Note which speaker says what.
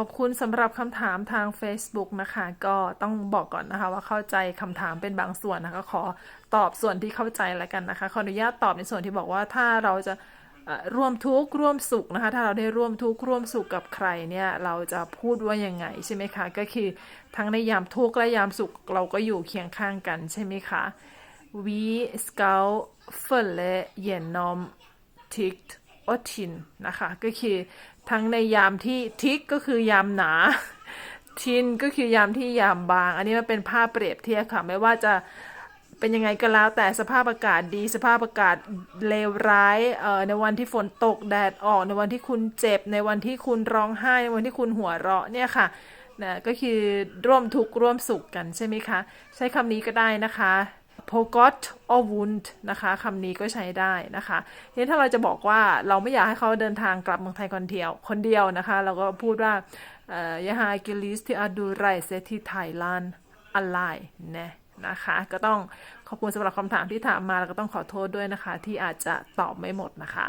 Speaker 1: อบคุณสำหรับคำถามทาง Facebook นะคะ ก็ต้องบอกก่อนนะคะว่าเข้าใจคำถามเป็นบางส่วนนะคะ ขอตอบส่วนที่เข้าใจแล้วกันนะคะ ขออนุญาตตอบในส่วนที่บอกว่าถ้าเราจะร่วมทุกข์ร่วมสุขนะคะ ถ้าเราได้ร่วมทุกข์ร่วมสุขกับใครเนี่ยเราจะพูดว่ายังไงใช่ไหมคะ ก็คือทั้งในยามทุกข์และยามสุขเราก็อยู่เคียงข้างกันใช่ไหมคะ Vi skal følge gjennom tykt og tynn นะคะก็คือทั้งในยามที่ทิกก็คือยามหนาทินก็คือยามที่ยามบาง อันนี้มันเป็นภาพเปรียบเทียบค่ะ ไม่ว่าจะเป็นยังไงก็แล้วแต่สภาพอากาศดีสภาพอากาศเลวร้ายเอ่อในวันที่ฝนตกแดดออกในวันที่คุณเจ็บ ในวันที่คุณร้องไห้ ในวันที่คุณหัวเราะเนี่ยค่ะนะก็คือร่วมทุกข์ร่วมสุขกันใช่ไหมคะ ใช้คำนี้ก็ได้นะคะ p o g o t or wund นะคะคำนี้ก็ใช้ได้นะคะทีนี้ถ้าเราจะบอกว่าเราไม่อยากให้เขาเดินทางกลับเมืองไทยคนเดียวคนเดียวนะคะ เราก็พูดว่ายาฮากิลิสที่อาดูไรเซที่ไทยแลนอะไรนะนะคะ ก็ต้องขอบคุณสำหรับคำถามที่ถามมา แล้วก็ต้องขอโทษด้วยนะคะ ที่อาจจะตอบไม่หมดนะคะ